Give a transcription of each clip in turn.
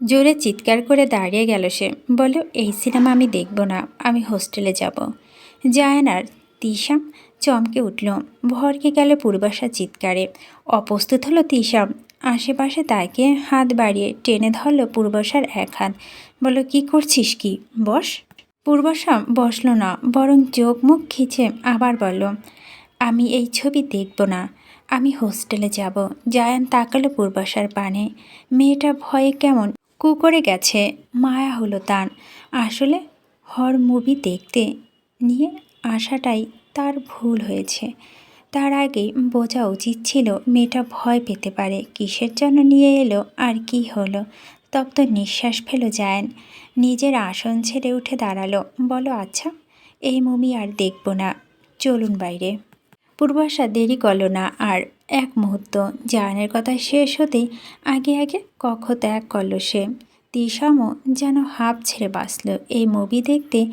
জোরে চিৎকার করে দাঁড়িয়ে গেল সে। বলল, এই সিনেমা আমি দেখব না, আমি হোস্টেলে যাব। জায়ানার তিশাম চমকে উঠল। ভরকে গেল পূর্বাশা চিৎকারে। অপ্রস্তুত হলো তিশাম আশেপাশে তাকে হাত বাড়িয়ে টেনে ধরল পূর্বাশার এক হাত। বলল, কি করছিস কি? বস। পূর্বাশা বসল না, বরং চোখ মুখ খিচে আবার বলল, আমি এই ছবি দেখব না, আমি হোস্টেলে যাব। জায়ান তাকালো পূর্বাশার পানে। মেয়েটা ভয়ে কেমন কু করে গেছে। মায়া হলো তার। আসলে হর মুভি দেখতে নিয়ে আসাটাই তার ভুল হয়েছে। তার আগে বোঝা উচিত ছিল মেয়েটা ভয় পেতে পারে। কিসের জন্য নিয়ে এলো আর কি হলো? তপ্ত নিঃশ্বাস ফেলো জায়ান। নিজের আসন ছেড়ে উঠে দাঁড়াল। বলো আচ্ছা এই মুভি আর দেখব না। চলুন বাইরে। পূর্বাশা দেরি করল না আর এক মুহূর্ত। জায়ানের কথা শেষ হতেই আগে আগে কক্ষ ত্যাগ করল সে। তিসামও যেন হাঁপ ছেড়ে বাঁচল। এই মুভি দেখতে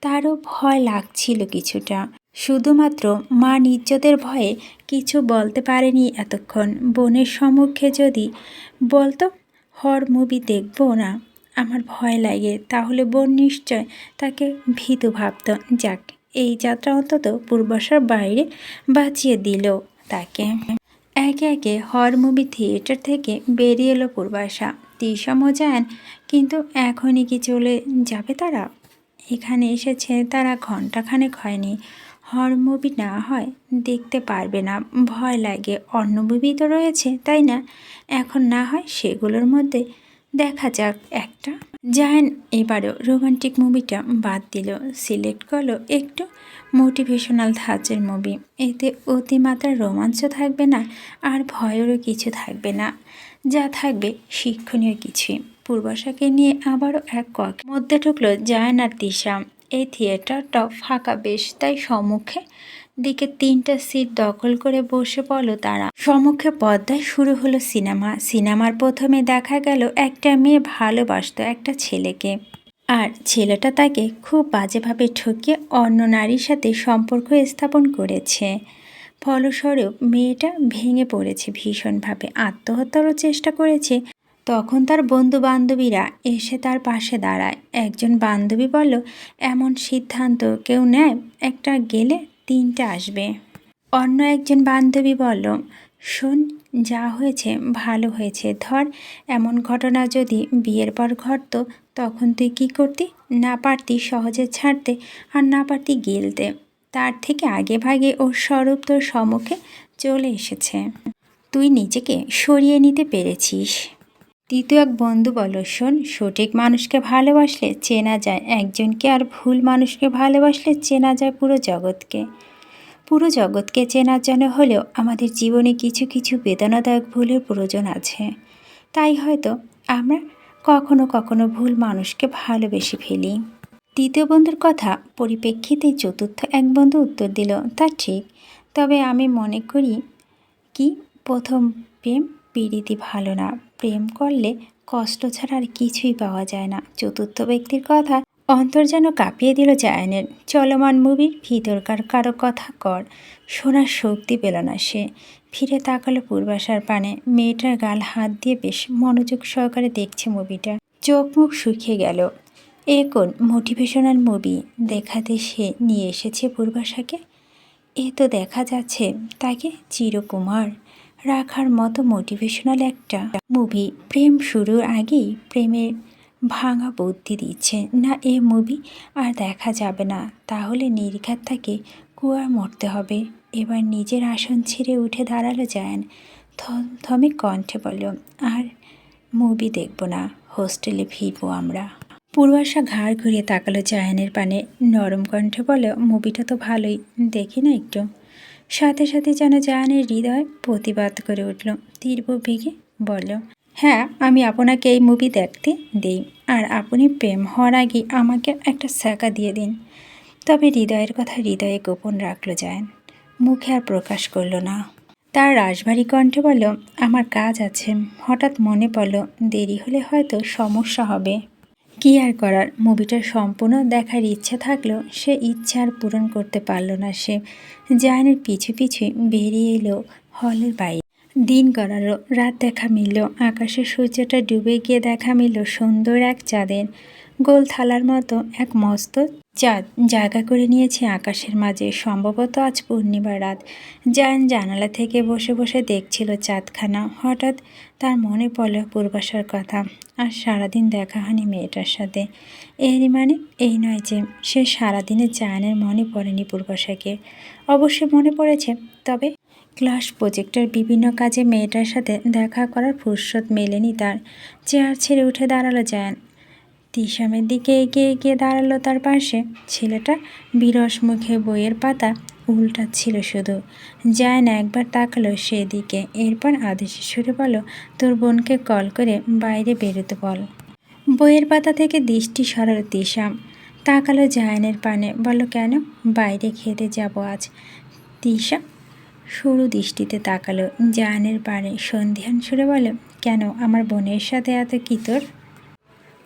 তারও ভয় লাগছিল কিছুটা। শুধুমাত্র মা নিজ্জতের ভয়ে কিছু বলতে পারেনি এতক্ষণ। বোনের সম্মুখে যদি বলতো, হর মুভি দেখব না, আমার ভয় লাগে, তাহলে বোন নিশ্চয় তাকে ভীতু ভাবত। যাক, এই যাত্রা অন্তত পূর্বাশার বাইরে বাঁচিয়ে দিল তাকে। একে একে হর মুভি থিয়েটার থেকে বেরিয়ে এলো পূর্বাশা। তিসমও যান কিন্তু এখনই কি চলে যাবে তারা? এখানে এসেছে তারা ঘন্টাখানেক হয়নি। হর মুভি না হয় দেখতে পারবে না, ভয় লাগে। অন্য মুভি তো রয়েছে, তাই না? এখন না হয় সেগুলোর মধ্যে দেখা যাক একটা। জায়ান এবারও রোমান্টিক মুভিটা বাদ দিল। সিলেক্ট করল একটু মোটিভেশনাল ধাঁচের মুভি। এতে অতিমাত্রার রোমাঞ্চ থাকবে না আর ভয়েরও কিছু থাকবে না। যা থাকবে শিক্ষণীয় কিছুই পূর্বাশাকে নিয়ে আবারও এক কক। মধ্যে ঢুকলো জায়ান আর তিশা। এই থিয়েটারটাও ফাঁকা বেশ, তাই সম্মুখে দিকে তিনটা সিট দখল করে বসে পড়ল তারা। সম্মুখে পর্দায় শুরু হলো সিনেমা। সিনেমার প্রথমে দেখা গেল একটা মেয়ে ভালোবাসতো একটা ছেলেকে। আর ছেলেটা তাকে খুব বাজেভাবে ঠকিয়ে অন্য নারীর সাথে সম্পর্ক স্থাপন করেছে। ফলস্বরূপ মেয়েটা ভেঙে পড়েছে, ভীষণভাবে আত্মহত্যারও চেষ্টা করেছে। তখন তার বন্ধু বান্ধবীরা এসে তার পাশে দাঁড়ায়। একজন বান্ধবী বলল, এমন সিদ্ধান্ত কেউ নেয়? একটা গেলে তিনটা আসবে। অন্য একজন বান্ধবী বলল, শোন, যা হয়েছে ভালো হয়েছে। ধর, এমন ঘটনা যদি বিয়ের পর ঘটতো, তখন তুই কি করতি? না পারতি সহজে ছাড়তে আর না পারতি গিলতে। তার থেকে আগে ভাগে ওর স্বরূপ তোর সম্মুখে চলে এসেছে। তুই নিজেকে সরিয়ে নিতে পেরেছিস। তৃতীয় এক বন্ধু বলো শোন, সঠিক মানুষকে ভালোবাসলে চেনা যায়, একজনকে আর ভুল মানুষকে ভালোবাসলে চেনা যায় পুরো জগৎকে। পুরো জগৎকে চেনার জন্য হলেও আমাদের জীবনে কিছু কিছু বেদনাদায়ক ভুলের প্রয়োজন আছে। তাই হয়তো আমরা কখনো কখনো ভুল মানুষকে ভালোবেসে ফেলি। তৃতীয় বন্ধুর কথা পরিপ্রেক্ষিতে চতুর্থ এক বন্ধু উত্তর দিল, তা ঠিক। তবে আমি মনে করি কি, প্রথম প্রেম পীড়িতি ভালো না। প্রেম করলে কষ্ট ছাড়া আর কিছুই পাওয়া যায় না। চতুর্থ ব্যক্তির কথা অন্তর যেন কাঁপিয়ে দিল জায়ানের। চলমান মুভির ভিতরকার কারও কথা কর। শোনার শক্তি পেল না সে। ফিরে তাকালো পূর্বাশার পানে। মেয়েটার গাল হাত দিয়ে বেশ মনোযোগ সহকারে দেখছে মুভিটা। চোখ মুখ শুকিয়ে গেল। এ কোন মোটিভেশনাল মুভি? দেখাতে সে নিয়ে এসেছে পূর্বাশাকে? এ তো দেখা যাচ্ছে, তাকে চিরকুমার। রাখার মতো মোটিভেশনাল একটা মুভি প্রেম শুরুর আগেই প্রেমের ভাঙা বুদ্ধি দিচ্ছে। না, এ মুভি আর দেখা যাবে না। তাহলে নির্ঘাত তাকে কুয়ার মরতে হবে। এবার নিজের আসন ছেড়ে উঠে দাঁড়াল যায়ন থমে কণ্ঠে বলল, আর মুভি দেখব না। হোস্টেলে ফিরবো আমরা। পূর্বাশা ঘাড় ঘুরিয়ে তাকালো জায়ানের পানে। নরম কণ্ঠে বলল মুভিটা তো ভালোই। দেখি না একটু। সাথে সাথে যেন জায়ানের হৃদয় প্রতিবাদ করে উঠল। তীর্ব ভেগে বলল হ্যাঁ আমি আপনাকে এই মুভি দেখতে দিই। আর আপনি প্রেম হওয়ার আগে আমাকে একটা স্যাকা দিয়ে দিন। তবে হৃদয়ের কথা হৃদয়ে গোপন রাখল জায়ান মুখে আর প্রকাশ করল না। তার রাজবাড়ি কণ্ঠে বলল, আমার কাজ আছে। হঠাৎ মনে পড়ল, দেরি হলে হয়তো সমস্যা হবে। কি আর করার? মুভিটা সম্পূর্ণ দেখার ইচ্ছা থাকলেও সে ইচ্ছা আর পূরণ করতে পারল না সে। জায়নের পিছু পিছু বেরিয়ে এলো হলের বাইরে। দিন গড়ালো, রাত দেখা মিলল আকাশে সূর্যটা ডুবে গিয়ে দেখা মিলল সুন্দর এক চাঁদের গোল থালার মতো এক মস্ত চাঁদ জায়গা করে নিয়েছে আকাশের মাঝে। সম্ভবত আজ পূর্ণিমা রাত। জান জানালা থেকে বসে বসে দেখছিল চাঁদখানা। হঠাৎ তার মনে পড়ল পূর্বাশার কথা। আর সারাদিন দেখা হয়নি মেয়েটার সাথে। এরই মানে এই নয় যে, সে সারাদিনে জায়ানের মনে পড়েনি পূর্বাশাকে। অবশ্যই মনে পড়েছে, তবে ক্লাস প্রজেক্টের বিভিন্ন কাজে মেয়েটার সাথে দেখা করার ফুরসত মেলেনি তার। চেয়ার ছেড়ে উঠে দাঁড়াল জায়ান। তিশামের দিকে এগিয়ে এগিয়ে দাঁড়াল তার পাশে। ছেলেটা বিরস মুখে বইয়ের পাতা উল্টাচ্ছিল শুধু। যায় না একবার তাকালো সেদিকে। এরপর আদেশের সুরে বলো, তোর বোনকে কল করে বাইরে বেরোতে বল। বইয়ের পাতা থেকে দৃষ্টি সরালো তিশাম। তাকালো জায়ানের পানে। বলো, কেন? বাইরে খেতে যাব আজ। তিশা সরু দৃষ্টিতে তাকালো। জায়ানের পানে সন্ধিহান সুরে বলো, কেন? আমার বোনের সাথে এত কি তোর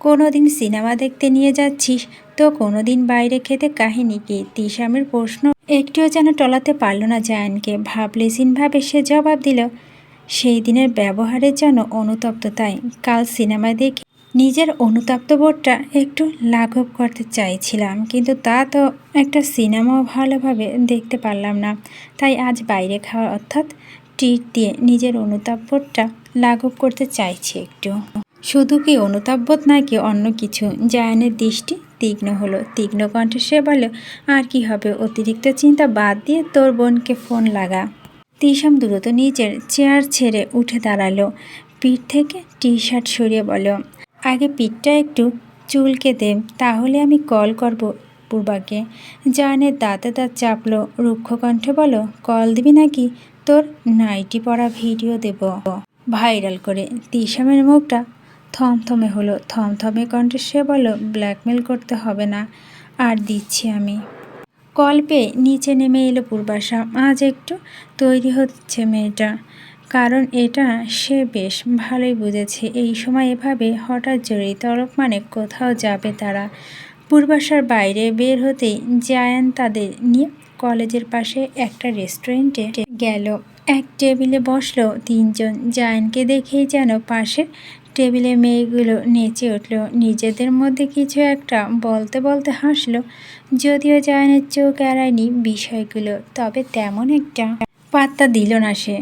কোনো দিন সিনেমা দেখতে নিয়ে যাচ্ছিস? তো কোনো দিন বাইরে খেতে কাহিনী কি? তিশামের প্রশ্ন। একটিও যেন টলাতে পারল না জায়ানকে। ভাবলেসিনভাবে সে জবাব দিল, সেই দিনের ব্যবহারের জন্য অনুতপ্ত তাই। কাল সিনেমা দেখে নিজের অনুতপ্ত বোধটা একটু লাঘব করতে চাইছিলাম। কিন্তু তা তো একটা সিনেমাও ভালোভাবে দেখতে পারলাম না। তাই আজ বাইরে খাওয়া অর্থাৎ ট্রিট দিয়ে নিজের অনুতাপ বোধটা লাঘব করতে চাইছি একটু। শুধু কি অনুতাপবোধ নাকি অন্য কিছু? জায়ানের দৃষ্টি তীক্ষ্ণ হলো। তীক্ষ্ণ কণ্ঠে সে বলে আর কি হবে? অতিরিক্ত চিন্তা বাদ দিয়ে তোর বোনকে ফোন লাগা। তিসাম দ্রুত নিজের চেয়ার ছেড়ে উঠে দাঁড়াল। পিঠ থেকে টি শার্ট সরিয়ে বলো আগে পিঠটা একটু চুলকে দে, তাহলে আমি কল করব পূর্বাকে। জায়ানের দাঁতে দাঁত চাপলো। রুক্ষ কণ্ঠে বলো কল দিবি নাকি? তোর নাইটি পরা ভিডিও দেব। ভাইরাল করে তিসামের মুখটা থমথমে হলো, থমথমে কণ্ঠে সে বলল ব্ল্যাকমেল করতে হবে না, আর দিচ্ছি আমি। কল পেয়ে নিচে নেমে এলো পূর্বাশা, আজ একটু তৈরি হচ্ছে মেয়েটা, কারণ এটা সে বেশ ভালোই বুঝেছে। এই সময় এভাবে হঠাৎ জড়িত তরক মানে কোথাও যাবে তারা? পূর্বাশার বাইরে বের হতেই জায়ান তাদের নিয়ে কলেজের পাশে একটা রেস্টুরেন্টে গেল। এক টেবিলে বসল তিনজন। জায়ানকে দেখেই যেন পাশে টেবিলে মেয়েগুলো নেচে উঠল। নিজেদের মধ্যে কিছু একটা বলতে বলতে হাসলো। যদিও জায়ানের চোখ এড়ায়নি বিষয়গুলো, তবে তেমন একটা পাত্তা দিল না সে।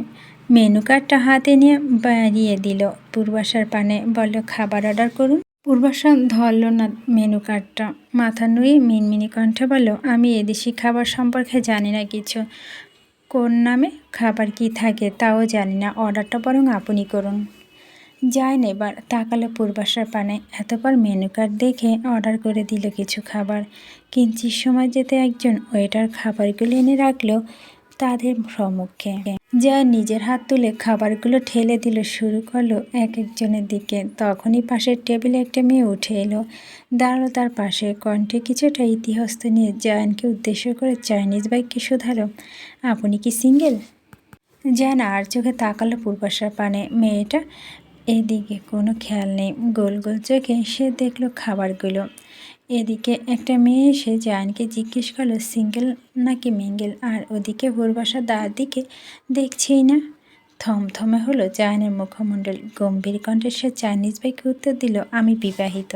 মেনু কার্ডটা হাতে নিয়ে বাড়িয়ে দিল। পূর্বাশার পানে বলল, খাবার অর্ডার করুন। পূর্বাশা ধরল না মেনু কার্ডটা। মাথা নুয়ে মিনমিনি কণ্ঠে বলল, আমি এদেশি খাবার সম্পর্কে জানি না কিছু। কোন নামে? খাবার কি থাকে? তাও জানি না। অর্ডারটা বরং আপনি করুন। যায় না। এবার তাকালো পূর্বাশার পানে। এতবার মেনু কার্ড দেখে অর্ডার করে দিল কিছু খাবার। কিঞ্চিত সময় যেতে একজন ওয়েটার খাবারগুলো এনে রাখল তাদের সম্মুখে। যা নিজের হাত তুলে খাবারগুলো ঠেলে দিল, শুরু করল এক একজনের দিকে। তখনই পাশের টেবিলে একটা মেয়ে উঠে এলো। দাঁড়াল তার পাশে। কণ্ঠে কিছুটা ইতিহাস্ত নিয়ে জায়ানকে উদ্দেশ্য করে চাইনিজ বাইককে শুধালো। আপনি কি সিঙ্গেল? জায়ান আর চোখে তাকালো পূর্বাশার পানে। মেয়েটা এদিকে কোনো খেয়াল নেই। গোল গোল চোখে সে দেখল খাবারগুলো। এদিকে একটা মেয়ে এসে জায়ানকে জিজ্ঞেস করল, সিঙ্গেল নাকি মিঙ্গেল? আর ওদিকে ভোরবাসা দাঁড় দিকে, দেখছেই না। থমথমে হলো জায়ানের মুখমণ্ডল। গম্ভীর কণ্ঠে সে চাইনিজ ভাইকে উত্তর দিল, আমি বিবাহিত।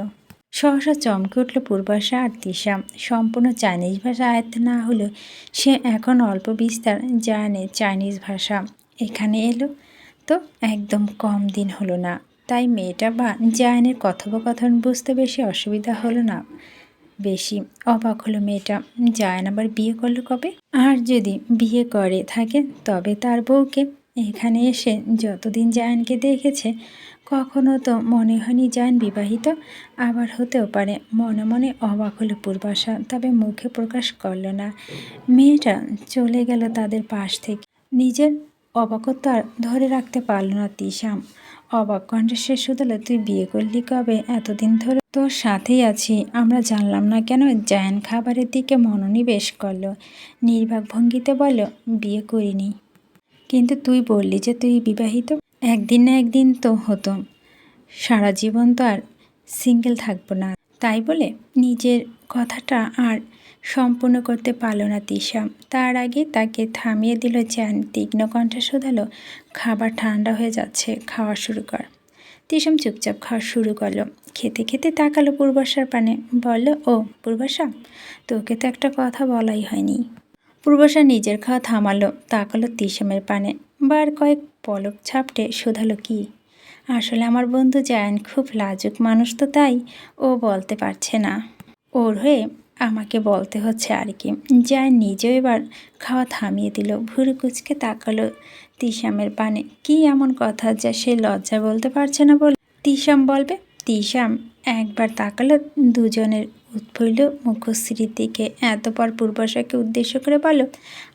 সহসা চমকে উঠল পূর্বাশা আর দিশা সম্পূর্ণ চাইনিজ ভাষা আয়ত্ত না হলেও সে এখন অল্প বিস্তার জানে চাইনিজ ভাষা। এখানে এলো তো একদম কম দিন হলো না। তাই মেয়েটা বা জায়নের কথোপকথন বুঝতে বেশি অসুবিধা হলো না। বেশি অবাক হলো মেয়েটা। জায়ন আবার বিয়ে করল কবে? আর যদি বিয়ে করে থাকে, তবে তার বউকে এখানে এসে যতদিন জায়ানকে দেখেছে, কখনো তো মনে হয়নি জায়ান বিবাহিত। আবার হতেও পারে, মনে মনে অবাক হলো পূর্বাশা, তবে মুখে প্রকাশ করল না। মেয়েটা চলে গেল তাদের পাশ থেকে। নিজের অবাকত্ব আর ধরে রাখতে পারল না তিশাম। অবাক কণ্ঠে শেষ তুই বিয়ে করলি কবে? এতদিন ধরে তোর সাথেই আছি। আমরা জানলাম না কেন জায়ান খাবারের দিকে মনোনিবেশ করল। নির্বাক ভঙ্গিতে বলল, বিয়ে করিনি। কিন্তু তুই বললি যে তুই বিবাহিত। একদিন না একদিন তো হতো। সারা জীবন তো আর সিঙ্গেল থাকব না। তাই বলে নিজের কথাটা আর সম্পূর্ণ করতে পারল না তিশা। তার আগে তাকে থামিয়ে দিল জ্যান তীক্ষ্ণ কণ্ঠে শোধালো, খাবার ঠান্ডা হয়ে যাচ্ছে, খাওয়া শুরু কর। তিশাম চুপচাপ খাওয়া শুরু করল। খেতে খেতে তাকালো পূর্বাশার পানে। বলল, ও, পূর্বাশা, তোকে তো একটা কথা বলাই হয়নি। পূর্বাশা নিজের খাওয়া থামালো, তাকালো তিশামের পানে। বার কয়েক পলক ছাপটে শোধালো, কি? আসলে আমার বন্ধু জায়ান খুব লাজুক মানুষ তো তাই, ও বলতে পারছে না। ওর হয়ে আমাকে বলতে হচ্ছে আর কি জায়ান নিজেও এবার খাওয়া থামিয়ে দিল। ভুরু কুচকে তাকালো তিশামের পানে। কি এমন কথা যা সে লজ্জা বলতে পারছে না বলে? তিশাম বলবে, তিশাম। একবার তাকালো দুজনের উৎফুল্ল মুখশ্রীর দিকে। এতপর পূর্বাশাকে উদ্দেশ্য করে বলল,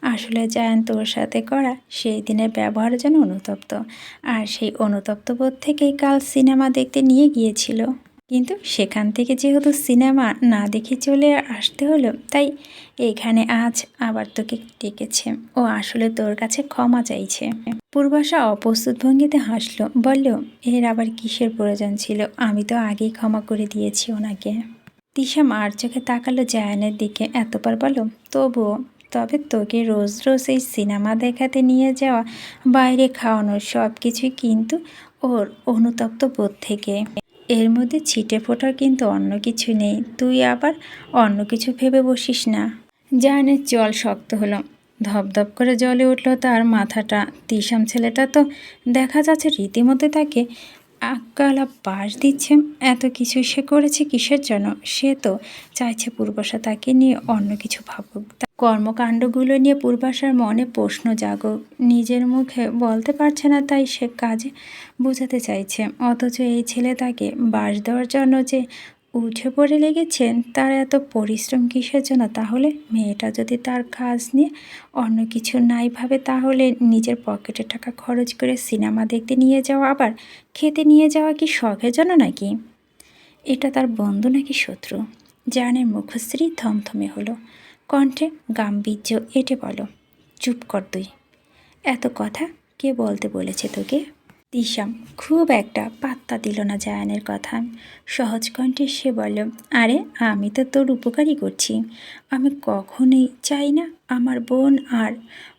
আসলে জায়ান তোর সাথে করা সেই দিনের ব্যবহার যেন অনুতপ্ত। আর সেই অনুতপ্ত বোধ থেকেই কাল সিনেমা দেখতে নিয়ে গিয়েছিল। কিন্তু সেখান থেকে যেহেতু সিনেমা না দেখে চলে আসতে হলো, তাই এখানে আজ আবার তোকে ডেকেছে। ও আসলে তোর কাছে ক্ষমা চাইছে। পূর্বাশা অপ্রস্তুত ভঙ্গিতে হাসলো, বলল, এর আবার কিসের প্রয়োজন ছিল? আমি তো আগেই ক্ষমা করে দিয়েছি ওনাকে। তিশা মার চোখে তাকালো জায়ানের দিকে, এতবার বলো তবুও, তবে তোকে রোজ রোজ এই সিনেমা দেখাতে নিয়ে যাওয়া, বাইরে খাওয়ানো সব কিছুই কিন্তু ওর অনুতপ্ত বোধ থেকে। এর মধ্যে ছিটে ফোটা কিন্তু অন্য কিছু নেই। তুই আবার অন্য কিছু ভেবে বসিস না। জায়ানের জল শক্ত হলো। ধপধপ করে জলে উঠল তার মাথাটা। তিসাম ছেলেটা তো দেখা যাচ্ছে রীতিমতো তাকে আকালা বাস দিচ্ছে। এত কিছু সে করেছে কিসের জন্য? সে তো চাইছে পূর্বাশা তাকে নিয়ে অন্য কিছু ভাবুক। কর্মকাণ্ডগুলো নিয়ে পূর্বাশার মনে প্রশ্ন জাগুক নিজের মুখে বলতে পারছে না, তাই সে কাজে বোঝাতে চাইছে। অথচ এই ছেলে তাকে বাস দেওয়ার জন্য যে উঠে পড়ে লেগেছেন, তার এত পরিশ্রম কিসের জন্য? তাহলে মেয়েটা যদি তার কাজ নিয়ে অন্য কিছু নাই ভাবে, তাহলে নিজের পকেটে টাকা খরচ করে সিনেমা দেখতে নিয়ে যাওয়া আবার খেতে নিয়ে যাওয়া কি শখের জন্য নাকি? এটা তার বন্ধু নাকি শত্রু? জানের মুখশ্রী থমথমে হলো। কণ্ঠে গাম্ভীর্য এটে বলো চুপ কর তুই। এত কথা কে বলতে বলেছে তোকে? দিশাম খুব একটা পাত্তা দিল না জায়ানের কথা। সহজ কণ্ঠে সে বলল, আরে, আমি তো তোর উপকারই করছি। আমি কখনোই চাই না আমার বোন আর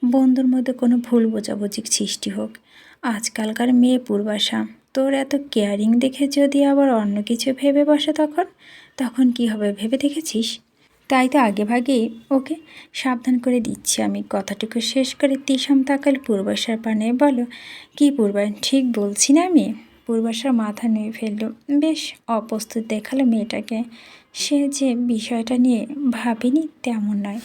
বন্ধুর মধ্যে কোনো ভুল বোঝাবুঝির সৃষ্টি হোক। আজকালকার মেয়ে পূর্বাশা, তোর এত কেয়ারিং দেখে যদি আবার অন্য কিছু ভেবে বসে তখন তখন কি হবে ভেবে দেখেছিস? তাই তো আগে ভাগেই ওকে সাবধান করে দিচ্ছি আমি। কথাটুকু শেষ করে তিসাম তাকাল পূর্বাশার পানে। বলো, কি পূর্বা, ঠিক বলছি না আমি? পূর্বাশার মাথা নুয়ে ফেলল। বেশ, অপ্রস্তুত দেখাল মেয়েটাকে। সে যে বিষয়টা নিয়ে ভাবিনি তেমন নয়।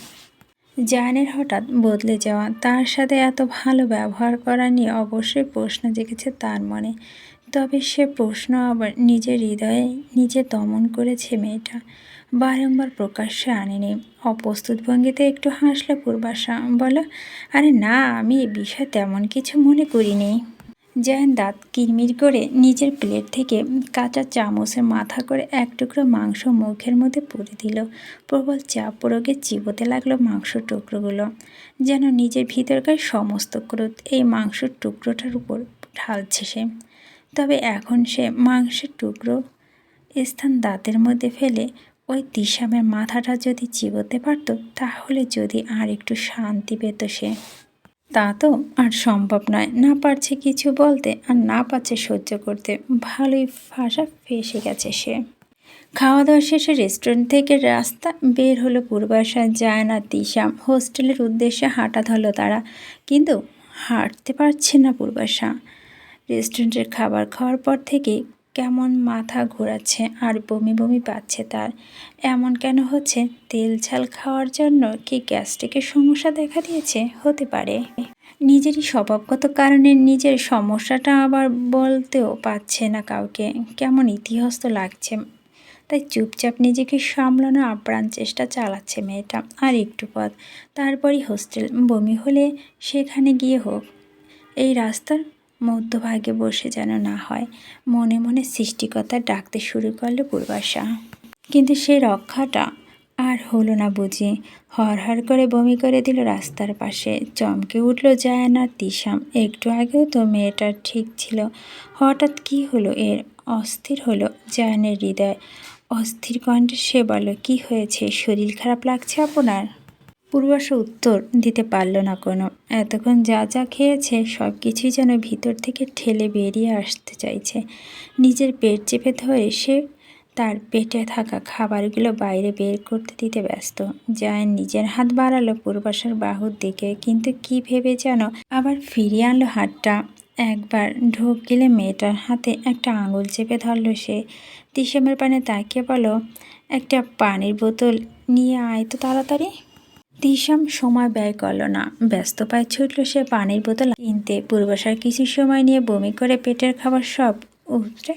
জায়ানের হঠাৎ বদলে যাওয়া, তার সাথে এত ভালো ব্যবহার করা নিয়ে অবশ্যই প্রশ্ন জেগেছে তার মনে। তবে সে প্রশ্ন আবার নিজের হৃদয়ে নিজে দমন করেছে মেয়েটা। বারংবার প্রকাশ্যে আনেনি। অপ্রস্তুত ভঙ্গিতে একটু হাসলে পূর্বাশা। বলো আরে না, আমি এ বিষয়ে তেমন কিছু মনে করিনি। জয়ন দাঁত কিরমির করে নিজের প্লেট থেকে কাঁচা চামচের মাথা করে এক টুকরো মাংস মুখের মধ্যে পুরে দিল। প্রবল চাপ প্রয়োগে চিবোতে লাগল মাংস টুকরোগুলো। যেন নিজের ভিতরকার সমস্ত ক্রোধ এই মাংসর টুকরোটার উপর ঢালছে সে। তবে এখন সে মাংসের টুকরো স্থান দাঁতের মধ্যে ফেলে ওই তিসামের মাথাটা যদি চিবোতে পারতো, তাহলে যদি আর একটু শান্তি পেত সে। তা তো আর সম্ভব নয়। না পারছে কিছু বলতে আর না পারছে সহ্য করতে। ভালোই ভাষা ফেসে গেছে সে। খাওয়া দাওয়া শেষে রেস্টুরেন্ট থেকে রাস্তা বের হলো পূর্বাশা যায় না তিসাম হোস্টেলের উদ্দেশ্যে হাঁটা ধরলো তারা। কিন্তু হাঁটতে পারছে না পূর্বাশা। রেস্টুরেন্টের খাবার খাওয়ার পর থেকে কেমন মাথা ঘোরাচ্ছে আর বমি বমি পাচ্ছে তার। এমন কেন হচ্ছে? তেল ঝাল খাওয়ার জন্য কি গ্যাস্ট্রিকের সমস্যা দেখা দিয়েছে? হতে পারে। নিজেরই স্বভাবগত কারণে নিজের সমস্যাটা আবার বলতেও পারছে না কাউকে। কেমন ইতিহাস্ত লাগছে। তাই চুপচাপ নিজেকে সামলানো আপ্রাণ চেষ্টা চালাচ্ছে মেয়েটা। আর একটু পথ। তারপরই হোস্টেল। বমি হলে সেখানে গিয়ে হোক। এই রাস্তার মধ্যভাগে বসে যেন না হয়, মনে মনে সৃষ্টিকর্তা ডাকতে শুরু করল পূর্বাশা। কিন্তু সে রক্ষাটা আর হলো না বুঝি। হরহর করে বমি করে দিল রাস্তার পাশে। চমকে উঠল জায়ানার তিসাম একটু আগেও তো মেয়েটার ঠিক ছিল। হঠাৎ কি হলো এর? অস্থির হলো জায়ানের হৃদয়। অস্থির কণ্ঠে সে বলল, কি হয়েছে? শরীর খারাপ লাগছে আপনার? পূর্বাশা উত্তর দিতে পারল না কোনো। এতক্ষণ যা যা খেয়েছে, সব কিছুই যেন ভিতর থেকে ঠেলে বেরিয়ে আসতে চাইছে। নিজের পেট চেপে ধরে সে তার পেটে থাকা খাবারগুলো বাইরে বের করতে দিতে ব্যস্ত। জায়ান নিজের হাত বাড়ালো পূর্বাশার বাহুর দিকে, কিন্তু কি ভেবে যেন আবার ফিরিয়ে আনলো হাতটা। একবার ঢোক গেলে মেয়েটার হাতে একটা আঙুল চেপে ধরলো সে। তিসামের পানে তাকিয়ে বলো, একটা পানির বোতল নিয়ে আয় তো তাড়াতাড়ি। তিসাম সময় ব্যয় করল না। ব্যস্ত পায়ে ছুটল সে পানির বোতল কিনতে। পূর্বাশার কিছু সময় নিয়ে বমি করে পেটের খাবার সব উপরে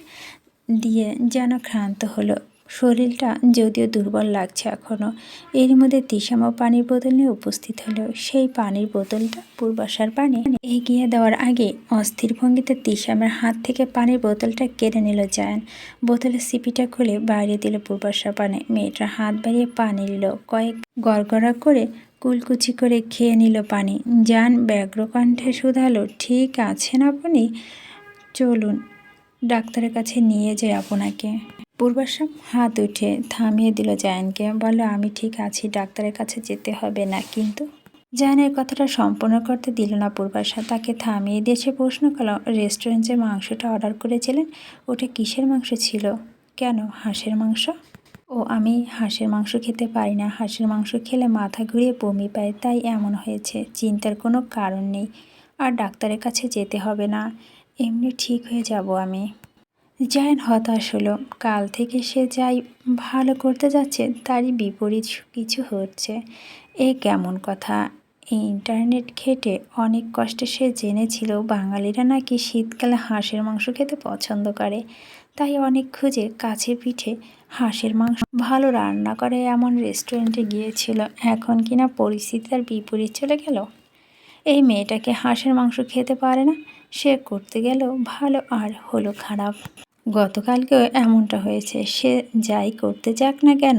দিয়ে যেন ক্ষান্ত হলো। শরীরটা যদিও দুর্বল লাগছে এখনও এর মধ্যে তিসামও পানির বোতল নিয়ে উপস্থিত হলো সেই পানির বোতলটা পূর্বাশার পানি এগিয়ে দেওয়ার আগে অস্থির ভঙ্গিতে তিসামের হাত থেকে পানির বোতলটা কেড়ে নিল জায়ান। বোতলের সিপিটা খুলে বাইরে দিল পূর্বাশার পানে। মেয়েটার হাত বাড়িয়ে পানি নিল, কয়েক গড়গড়া করে কুলকুচি করে খেয়ে নিল পানি। যান ব্যগ্র কণ্ঠে শুধালো, ঠিক আছেন আপনি? চলুন, ডাক্তারের কাছে নিয়ে যাই আপনাকে। পূর্বাশা হাত উঠে থামিয়ে দিল জায়ানকে। বলল, আমি ঠিক আছি, ডাক্তারের কাছে যেতে হবে না, কিন্তু? জায়ানের কথাটা সম্পূর্ণ করতে দিল না পূর্বাশা। তাকে থামিয়ে দিয়ে সে প্রশ্ন করল, রেস্টুরেন্টে মাংসটা অর্ডার করেছিলেন, ওটা কিসের মাংস ছিল? কেন, হাঁসের মাংস? ও, আমি হাঁসের মাংস খেতে পারি না। হাঁসের মাংস খেলে মাথা ঘুরিয়ে বমি পায়, তাই এমন হয়েছে। চিন্তার কোনো কারণ নেই। আর ডাক্তারের কাছে যেতে হবে না। এমনি ঠিক হয়ে যাব আমি। জায়ান হতাশ হলো। কাল থেকে সে যাই ভালো করতে যাচ্ছে, তারই বিপরীত কিছু হচ্ছে। এ কেমন কথা? ইন্টারনেট ঘেটে অনেক কষ্টে সে জেনেছিল বাঙালিরা নাকি শীতকালে হাঁসের মাংস খেতে পছন্দ করে। তাই অনেক খুঁজে কাছে পিঠে হাঁসের মাংস। ভালো রান্না করে এমন রেস্টুরেন্টে গিয়েছিল, এখন কিনা পরিস্থিতি তার বিপরীত চলে গেল। এই মেয়েটাকে হাঁসের মাংস খেতে পারে না, সে করতে গেলেও ভালো আর হলো খারাপ। গতকালকেও এমনটা হয়েছে। সে যাই করতে যাক না কেন,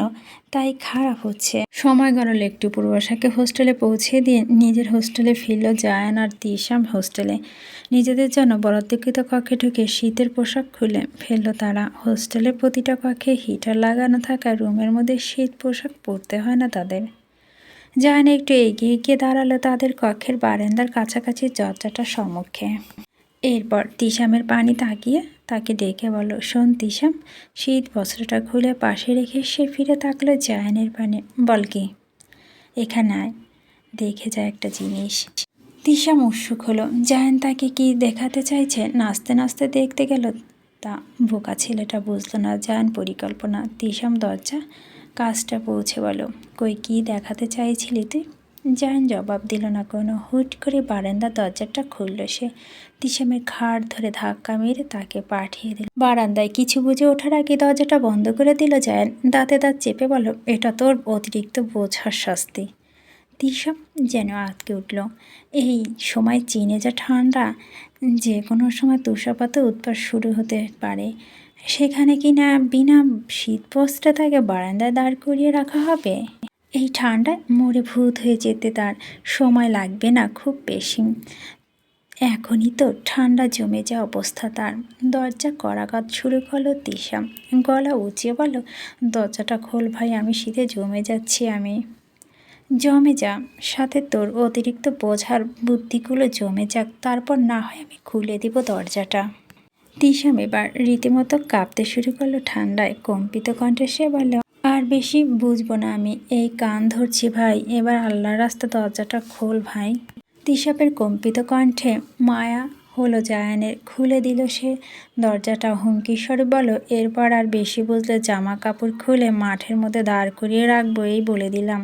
তাই খারাপ হচ্ছে। সময় গড়ালো একটু পূর্বাশাকে হোস্টেলে পৌঁছে দিয়ে নিজের হোস্টেলে ফিরল জায়ান আর তিসাম হোস্টেলে। নিজেদের জন্য বরাদ্দকৃত কক্ষে ঢুকে শীতের পোশাক খুলে ফেলল তারা। হোস্টেলের প্রতিটা কক্ষে হিটার লাগানো থাকা রুমের মধ্যে শীত পোশাক পরতে হয় না তাদের। জায়ান একটু এগিয়ে গিয়ে দাঁড়াল তাদের কক্ষের বারান্দার কাছাকাছি দরজাটার সম্মুখে। এরপর তিসামের পানি তাকিয়ে তাকে ডেকে বলো শোন তিসাম শীত বস্ত্রটা খুলে পাশে রেখে সে ফিরে থাকল জায়ানের পানে। বল কি? এখানে আয়, দেখে যায় একটা জিনিস। তিসাম উৎসুক হলো। জায়ান তাকে কি দেখাতে চাইছে? নাচতে নাচতে দেখতে গেল তা বোকা ছেলেটা বুঝলো না। জায়ান পরিকল্পনা তিসাম দরজা, কাজটা পৌঁছে বলো। কই, কি দেখাতে চাইছিলি তুই? জায়ান জবাব দিল না কোনো। হুট করে বারান্দার দরজাটা খুলল সে। তিসামের ঘাড় ধরে ধাক্কা মেরে তাকে পাঠিয়ে দিল। বারান্দায় কিছু বুঝে ওঠার আগে দরজাটা বন্ধ করে দিল জায়ান দাঁতে দাঁত চেপে বলল, এটা তোর অতিরিক্ত বোঝার শাস্তি। তিসাম যেন আটকে উঠল। এই সময় চীনে যা ঠান্ডা, যে কোনো সময় তুষারপাতে উৎপাত শুরু হতে পারে। সেখানে কি না বিনা শীত শীতবস্ত্রে তাকে বারান্দায় দাঁড় করিয়ে রাখা হবে? এই ঠান্ডায় মরে ভূত হয়ে যেতে তার সময় লাগবে না খুব বেশি। এখনই তো ঠান্ডা জমে যা অবস্থা তার। দরজা করাঘাত শুরু করল তিসাম গলা উঁচিয়ে বলো দরজাটা খোল ভাই, আমি শীতে জমে যাচ্ছি আমি। জমে যা, সাথে তোর অতিরিক্ত বোঝার বুদ্ধিগুলো জমে যাক, তারপর না হয় আমি খুলে দিব দরজাটা। তিসাম এবার রীতিমতো কাঁপতে শুরু করল ঠান্ডায়। কম্পিত কণ্ঠে সে আর বেশি বুঝব না আমি। এই কান ধরছি ভাই, এবার আল্লাহর রাস্তা দরজাটা খোল ভাই। তিসাপের কম্পিত কণ্ঠে মায়া হলো জায়ানের, খুলে দিল সে দরজাটা। হুমকি স্বরে বলো, এরপর আর বেশি বুঝলে জামা কাপড় খুলে মাঠের মধ্যে দাঁড় করিয়ে রাখব এই বলে দিলাম।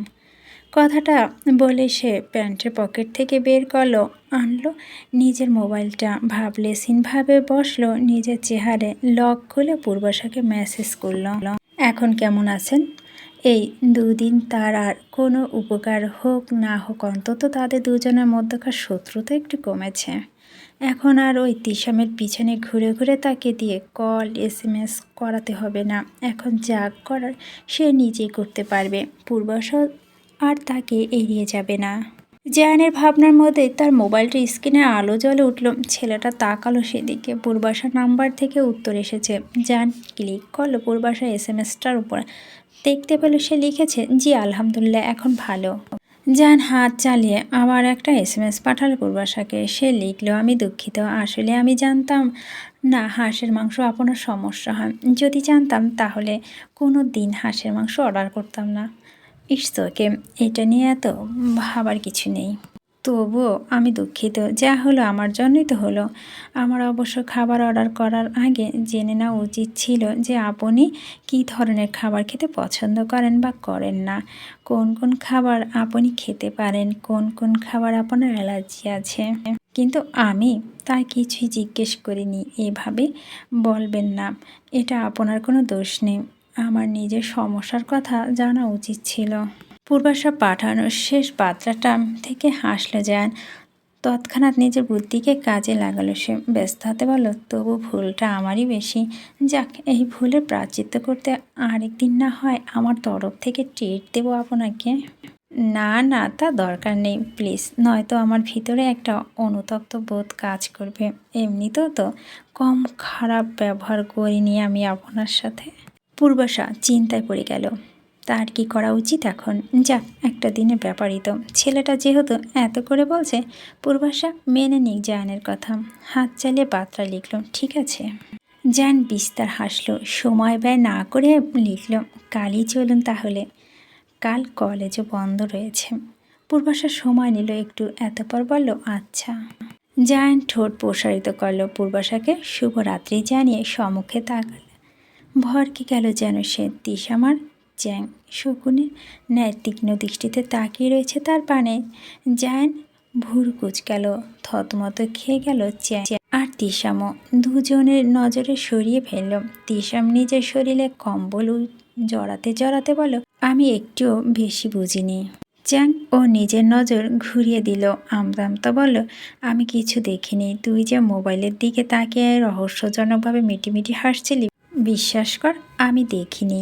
কথাটা বলে সে প্যান্টের পকেট থেকে বের করল, আনলো, নিজের মোবাইলটা ভাবলেসিনভাবে বসল, নিজের চেহারে লক খুলে পূর্বাশাকে মেসেজ করল। এখন কেমন আছেন? এই দুদিন তার আর কোনো উপকার হোক না হোক, অন্তত তাদের দুজনের মধ্যকার শত্রুতা একটু কমেছে। এখন আর ওই তিসামের পিছনে ঘুরে ঘুরে তাকে দিয়ে কল এস এম এস করাতে হবে না। এখন যা করার সে নিজেই করতে পারবে। পূর্বাশা আর তাকে এড়িয়ে যাবে না। জায়ানের ভাবনার মধ্যে তার মোবাইলটা স্ক্রিনে আলো জ্বলে উঠল। ছেলেটা তাকালো সেদিকে। পূর্বাশার নাম্বার থেকে উত্তর এসেছে। জান ক্লিক করল। পূর্বাশা এস এম এসটার উপর দেখতে পেল সে লিখেছে, জি, আলহামদুলিল্লাহ, এখন ভালো। যান হাত চালিয়ে আবার একটা এস এম এস পাঠালো পূর্বাশাকে। সে লিখলো, আমি দুঃখিত, আসলে আমি জানতাম না হাঁসের মাংস আপনার সমস্যা হয়। যদি জানতাম, তাহলে কোনো দিন হাঁসের মাংস অর্ডার করতাম না। ইটস ওকে এটা নিয়ে এত ভাবার কিছু নেই। তবুও আমি দুঃখিত, যা হলো আমার জন্যই তো হলো। আমার অবশ্য খাবার অর্ডার করার আগে জেনে নেওয়া উচিত ছিল যে আপনি কী ধরনের খাবার খেতে পছন্দ করেন বা করেন না। কোন কোন খাবার আপনি খেতে পারেন, কোন কোন খাবার আপনার অ্যালার্জি আছে। কিন্তু আমি তার কিছুই জিজ্ঞেস করিনি, এভাবে বলবেন না, এটা আপনার কোনো দোষ নেই। আমার নিজের সমস্যার কথা জানা উচিত ছিল। পূর্বাশা পাঠানোর শেষ বার্তাটা থেকে হাসলো যান তৎক্ষণাৎ নিজের বুদ্ধিকে কাজে লাগালো সে। ব্যস্ত হতে পারল তবু ভুলটা আমারই বেশি। যাক, এই ভুলের প্রাচিত্য করতে আরেকদিন না হয় আমার তরফ থেকে ট্রিট দেবো আপনাকে। না না, তা দরকার নেই, প্লিজ। নয়তো আমার ভিতরে একটা অনুতপ্ত বোধ কাজ করবে। এমনিতেও তো কম খারাপ ব্যবহার করিনি আমি আপনার সাথে। পূর্বাশা চিন্তায় পড়ে গেল। তার কি করা উচিত এখন? যাক একটা দিনের ব্যাপারই তো। ছেলেটা যেহেতু এত করে বলছে, পূর্বাশা মেনে নিক জায়ানের কথা। হাত চালিয়ে বার্তা লিখল, ঠিক আছে। জায়ান বিস্তার হাসলো, সময় ব্যয় না করে লিখল, কালই চলুন তাহলে। কাল কলেজও বন্ধ রয়েছে। পূর্বাশা সময় নিল একটু, এতপর বলল আচ্ছা। জায়ান ঠোঁট প্রসারিত করল পূর্বাশাকে, শুভরাত্রি, জানিয়ে সম্মুখে তাকাল। ভরকে গেল যেন সে তিসামার চ্যাং শকুনের ন্যায় তীক্ষ্ণ দৃষ্টিতে তাকিয়ে রয়েছে তার পানে জায়ান ভুর কুচকাল, থতমত খেয়ে গেল চ্যাং আর তিসামও দুজনের নজরে সরিয়ে ফেলল। তিসাম নিজের শরীরে কম্বল জড়াতে জড়াতে বলো আমি একটুও বেশি বুঝিনি। চ্যাং ও নিজের নজর ঘুরিয়ে দিল। আমতা বলল, আমি কিছু দেখিনি। তুই যে মোবাইলের দিকে তাকিয়ে রহস্যজনকভাবে মিটিমিটি হাসছিলি, বিশ্বাস কর, আমি দেখিনি।